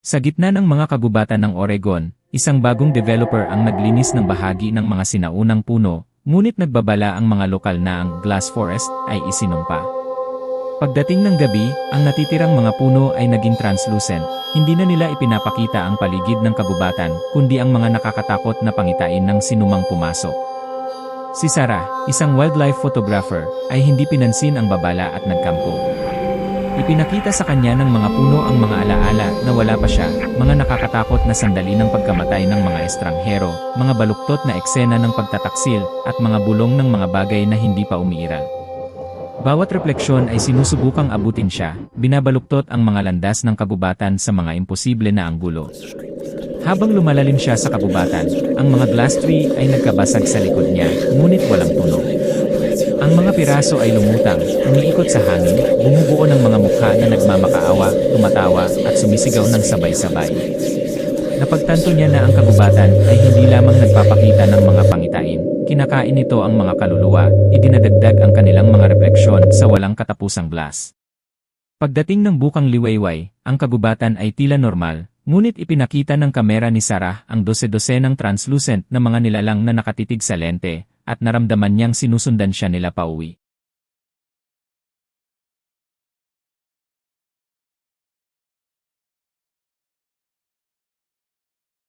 Sa gitna ng mga kagubatan ng Oregon, isang bagong developer ang naglinis ng bahagi ng mga sinaunang puno, ngunit nagbabala ang mga lokal na ang glass forest ay isinumpa. Pagdating ng gabi, ang natitirang mga puno ay naging translucent, hindi na nila ipinapakita ang paligid ng kagubatan, kundi ang mga nakakatakot na pangitain ng sinumang pumasok. Si Sarah, isang wildlife photographer, ay hindi pinansin ang babala at nagkampo. Ipinakita sa kanya ng mga puno ang mga alaala na wala pa siya, mga nakakatakot na sandali ng pagkamatay ng mga estranghero, mga baluktot na eksena ng pagtataksil, at mga bulong ng mga bagay na hindi pa umiiral. Bawat refleksyon ay sinusubukang abutin siya, binabaluktot ang mga landas ng kagubatan sa mga imposible na anggulo. Habang lumalalim siya sa kagubatan, ang mga glass tree ay nagkabasag sa likod niya, ngunit walang tunog. Piraso ay lumutang, umiikot sa hangin, bumubuo ng mga mukha na nagmamakaawa, tumatawa, at sumisigaw ng sabay-sabay. Napagtanto niya na ang kagubatan ay hindi lamang nagpapakita ng mga pangitain, kinakain nito ang mga kaluluwa, idinadagdag ang kanilang mga refleksyon sa walang katapusang blast. Pagdating ng bukang liwayway, ang kagubatan ay tila normal, ngunit ipinakita ng kamera ni Sarah ang dose-dosenang translucent na mga nilalang na nakatitig sa lente, at naramdaman niyang sinusundan siya nila pauwi.